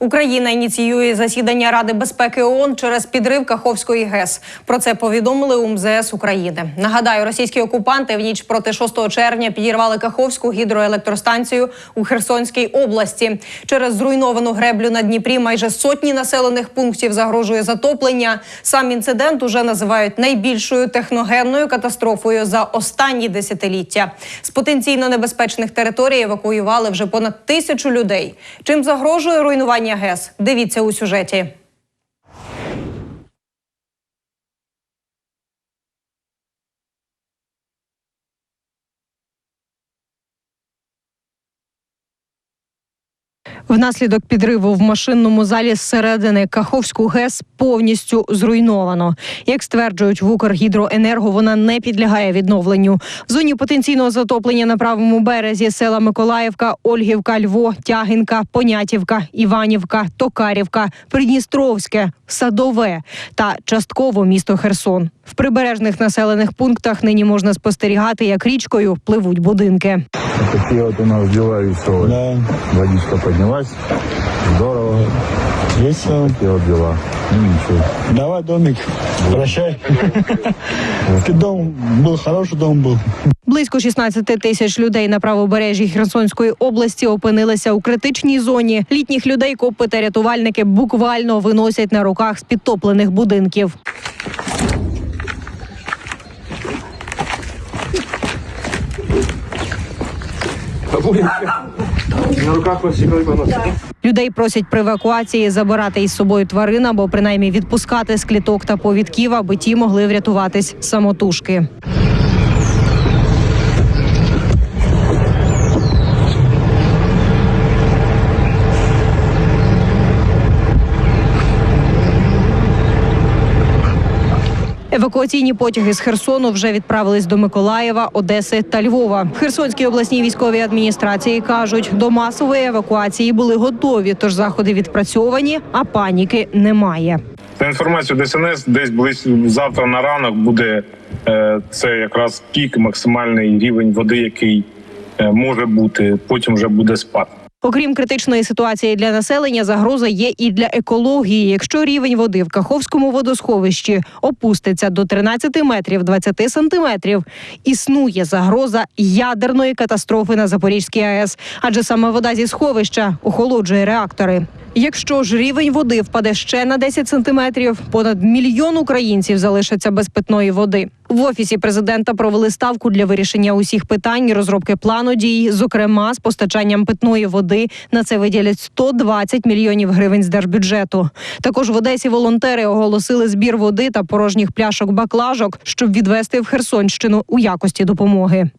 Україна ініціює засідання Ради безпеки ООН через підрив Каховської ГЕС. Про це повідомили у МЗС України. Нагадаю, російські окупанти в ніч проти 6 червня підірвали Каховську гідроелектростанцію у Херсонській області. Через зруйновану греблю на Дніпрі майже сотні населених пунктів загрожує затоплення. Сам інцидент уже називають найбільшою техногенною катастрофою за останні десятиліття. З потенційно небезпечних територій евакуювали вже понад тисячу людей. Чим загрожує руйнування ГЕС? Дивіться у сюжеті. Внаслідок підриву в машинному залі зсередини Каховську ГЕС повністю зруйновано. Як стверджують в Укргідроенерго, вона не підлягає відновленню. В зоні потенційного затоплення на правому березі села Миколаївка, Ольгівка, Льво, Тягинка, Понятівка, Іванівка, Токарівка, Придністровське, Садове та частково місто Херсон. В прибережних населених пунктах нині можна спостерігати, як річкою пливуть будинки. Такие вот у нас веселые. Да, Водичка поднялась. Здорово. весело. Такие вот дела. Ну ничего. Давай, домик, прощай. Ты дом был, хороший дом был. Близько 16 тисяч людей на правобережжі Херсонської області опинилися у критичній зоні. Літніх людей копи та рятувальники буквально виносять на руках з підтоплених будинків. Людей просять при евакуації забирати із собою тварин або принаймні відпускати з кліток та повідків, аби ті могли врятуватись самотужки. Евакуаційні потяги з Херсону вже відправились до Миколаєва, Одеси та Львова. В Херсонській обласній військовій адміністрації кажуть, до масової евакуації були готові, тож заходи відпрацьовані, а паніки немає. За інформацією ДСНС, десь близько завтра на ранок буде е, це якраз пік, максимальний рівень води, який е, може бути. Потім вже буде спад. Окрім критичної ситуації для населення, загроза є і для екології. Якщо рівень води в Каховському водосховищі опуститься до 13 метрів 20 сантиметрів, існує загроза ядерної катастрофи на Запорізькій АЕС, адже саме вода зі сховища охолоджує реактори. Якщо ж рівень води впаде ще на 10 сантиметрів, понад мільйон українців залишаться без питної води. В офісі президента провели ставку для вирішення усіх питань розробки плану дій, зокрема з постачанням питної води. На це виділять 120 мільйонів гривень з держбюджету. Також в Одесі волонтери оголосили збір води та порожніх пляшок баклажок, щоб відвести в Херсонщину у якості допомоги.